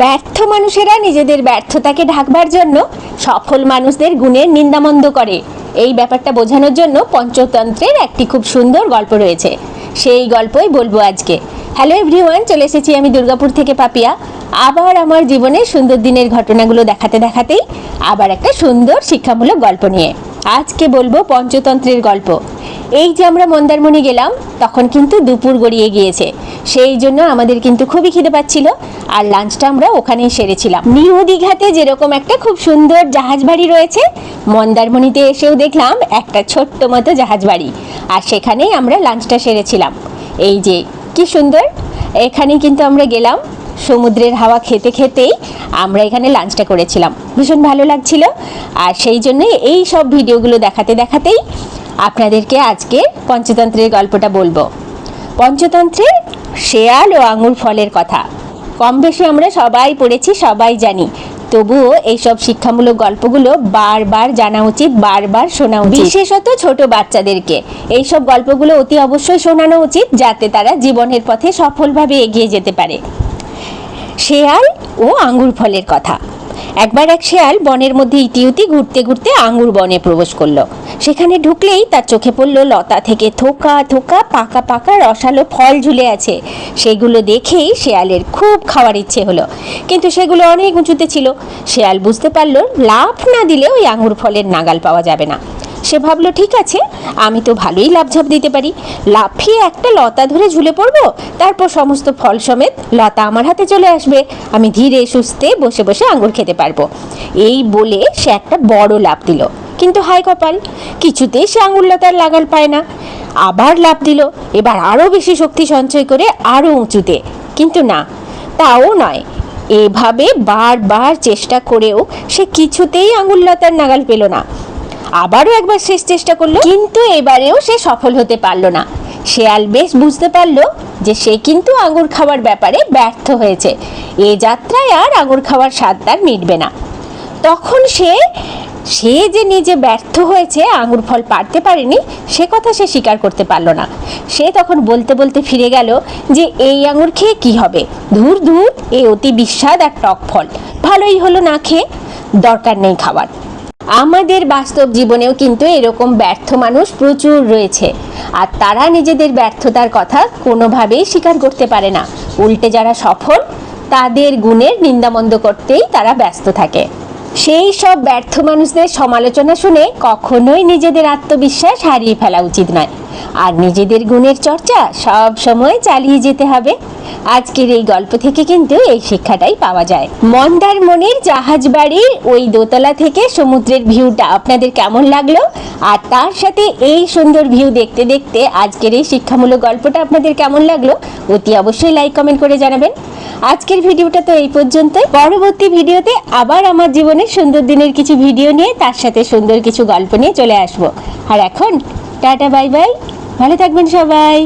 ব্যর্থ মানুষেরা নিজেদের ব্যর্থতাকে ঢাকবার জন্য সফল মানুষদের গুণের নিন্দামন্দ করে। এই ব্যাপারটা বোঝানোর জন্য পঞ্চতন্ত্রের একটি খুব সুন্দর গল্প রয়েছে। সেই গল্পই বলব আজকে। হ্যালো এভরিওয়ান চলে এসেছি আমি দুর্গাপুর থেকে পাপিয়া। আবার আমার জীবনের সুন্দর দিনের ঘটনাগুলো দেখাতে দেখাতেই আবার একটা সুন্দর শিক্ষামূলক গল্প নিয়ে। আজকে বলব পঞ্চতন্ত্রের গল্প। এই যে আমরা মন্দারমণি গেলাম, তখন কিন্তু দুপুর গড়িয়ে গিয়েছে। সেই জন্য আমাদের কিন্তু খুবই খিদে পাচ্ছিল আর লাঞ্চটা আমরা ওখানেই সেরেছিলাম। নিউ দীঘাতে যেরকম একটা খুব সুন্দর জাহাজ বাড়ি রয়েছে, মন্দারমণিতে এসেও দেখলাম একটা ছোট্ট মতো জাহাজ বাড়ি আর সেখানেই আমরা লাঞ্চটা সেরেছিলাম। এই যে, কি সুন্দর! এখানে কিন্তু আমরা গেলাম। সমুদ্রের হাওয়া খেতে খেতেই আমরা এখানে লাঞ্চটা করেছিলাম। ভীষণ ভালো লাগছিল। আর সেই জন্যই এই সব ভিডিওগুলো দেখাতে দেখাতেই আপনাদেরকে আজকে পঞ্চতন্ত্রের গল্পটা বলব। পঞ্চতন্ত্রের শেয়াল ও আঙুর ফলের কথা। কম বেশি আমরা সবাই পড়েছি সবাই জানি। তবুও এইসব শিক্ষামূলক গল্পগুলো বারবার জানা উচিত বারবার শোনা উচিত। বিশেষত ছোট বাচ্চাদেরকে। এইসব গল্পগুলো অতি অবশ্যই শোনানো উচিত যাতে তারা জীবনের পথে সফলভাবে এগিয়ে যেতে পারে। শেয়াল ও আঙ্গুর ফলের কথা। একবার এক শেয়াল বনের মধ্যে ইতিউতি ঘুরতে ঘুরতে আঙ্গুর বনে প্রবেশ করল। সেখানে ঢুকলেই তার চোখে পড়ল লতা থেকে থোকা থোকা পাকা পাকা রসালো ফল ঝুলে আছে। সেগুলো দেখেই শেয়ালের খুব খাওয়ার ইচ্ছে হলো। কিন্তু সেগুলো অনেক উঁচুতে ছিল। শেয়াল বুঝতে পারল লাভ না দিলে ওই আঙ্গুর ফলের নাগাল পাওয়া যাবে না। সে ভাবলো, ঠিক আছে, আমি তো ভালোই লাভঝাপ দিতে পারি। লাফিয়ে একটা লতা ধরে ঝুলে পড়ব, তারপর সমস্ত ফল সমেত লতা আমার হাতে চলে আসবে। আমি ধীরে সুস্থে বসে বসে আঙ্গুর খেতে পারব। এই বলে সে একটা বড় লাভ দিল। কিন্তু হাই কপাল, কিছুতেই সে আঙুর লতার লাগাল পায় না। আবার লাভ দিল, এবার আরও বেশি শক্তি সঞ্চয় করে আরও উঁচুতে। কিন্তু না, তাও নয়, এভাবে বারবার চেষ্টা করেও সে কিছুতেই আঙুল লতার নাগাল পেল না। আবারও একবার শেষ চেষ্টা করল, কিন্তু এবারেও সে সফল হতে পারল না। শেয়াল বেশ বুঝতে পারল যে সে কিন্তু আঙুর খাওয়ার ব্যাপারে ব্যর্থ হয়েছে। এ যাত্রায় আর আঙুর খাওয়ার স্বাদ তার মিটবে না। তখন সে সে যে নিজে ব্যর্থ হয়েছে, আঙুর ফল পারতে পারেনি, সে কথা সে স্বীকার করতে পারল না। সে তখন বলতে বলতে ফিরে গেল যে, এই আঙুর খেয়ে কি হবে? ধুর ধুর, এ অতি বিস্বাদ আর টক ফল। ভালোই হলো না খেয়ে, দরকার নেই খাবার। আমাদের বাস্তব জীবনেও কিন্তু এরকম ব্যর্থ মানুষ প্রচুর রয়েছে। আর তারা নিজেদের ব্যর্থতার কথা কোনোভাবেই স্বীকার করতে পারে না। উল্টে যারা সফল, তাদের গুণের নিন্দামন্দ করতেই তারা ব্যস্ত থাকে। সেই সব ব্যর্থ মানুষদের সমালোচনা শুনে কখনোই নিজেদের আত্মবিশ্বাস হারিয়ে ফেলা উচিত নয়। আর নিজেদের গুণের চর্চা সব সময় চালিয়ে যেতে হবে। আজকের এই গল্প থেকে কিন্তু এই শিক্ষাটাই পাওয়া যায়। মন্দার মন্দারমণির জাহাজ বাড়ির ওই দোতলা থেকে সমুদ্রের ভিউটা আপনাদের কেমন লাগল? আর তার সাথে এই সুন্দর ভিউ দেখতে দেখতে আজকের এই শিক্ষামূলক গল্পটা আপনাদের কেমন লাগল? অতি অবশ্যই লাইক কমেন্ট করে জানাবেন। আজকের ভিডিওটা তো এই পর্যন্তই। পরবর্তী ভিডিওতে আবার আমার জীবনের সুন্দর দিনের কিছু ভিডিও নিয়ে তার সাথে সুন্দর কিছু গল্প নিয়ে চলে আসব। আর এখন, টাটা বাই বাই ভালো থাকবেন সবাই।